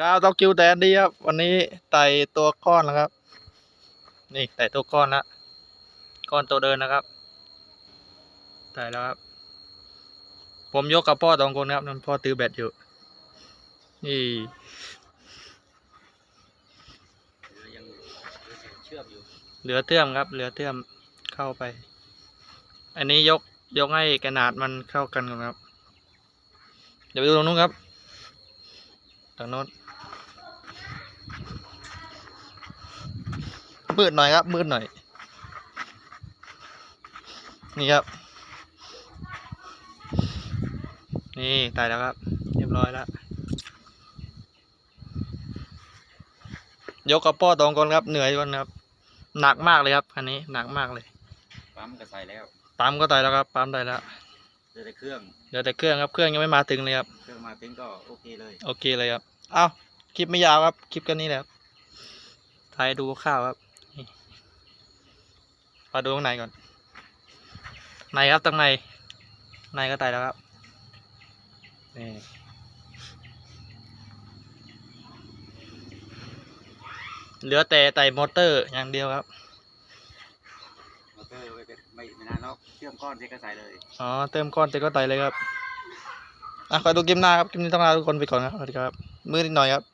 ก้าวต้องคิวแต่อันดีครับวันนี้ไต่ตัวก้อนแล้วครับ นี่ไต่ตัวก้อนละก้อนตัวเดินนะครับไต่แล้วครับ ผมยกกับพ่อสองคนครับนั่นพ่อตือแบตอยู่นี่ยังเชื่อมอยู่เหลือเตื้อมครับ เหลือเตื้อมเข้าไป อันนี้ยกยกให้ขนาดมันเข้ากันก่อนครับ เดี๋ยวไปดูตรงนู้นครับตรงโน้น มืดหน่อยครับ มืดหน่อย นี่ครับ นี่ตายแล้วครับ เรียบร้อยแล้วยกกระป๋อตองคนครับ เหนื่อยก่อนครับ หนักมากเลยครับคันนี้หนักมากเลย ปั๊มก็ใส่แล้ว ปั๊มก็ตายแล้วครับ ปั๊มตายแล้วเหลือแต่เครื่อง เหลือแต่เครื่องครับ เครื่องยังไม่มาถึงเลยครับ เครื่องมาถึงก็โอเคเลย โอเคเลยครับ เอาคลิปไม่ยาวครับ คลิปกันนี้แหละครับถ่ายดูข้าวครับนี่ มาดูข้างในก่อนในครับตั้งในในก็ตายแล้วครับนี่เหลือแต่ไต่มอเตอร์อย่างเดียวครับมอเตอร์ไม่ไม่ไม่นานแล้วเชื่อมก้อนเสร็จก็ใส่เลยอ๋อเติมก้อนเต็มก็ไต่เลยครับอะคอยดูคลิปหน้าครับคลิปนี้ต้องลาทุกคนไปก่อนครับสวัสดีครับมือนิดหน่อยครับ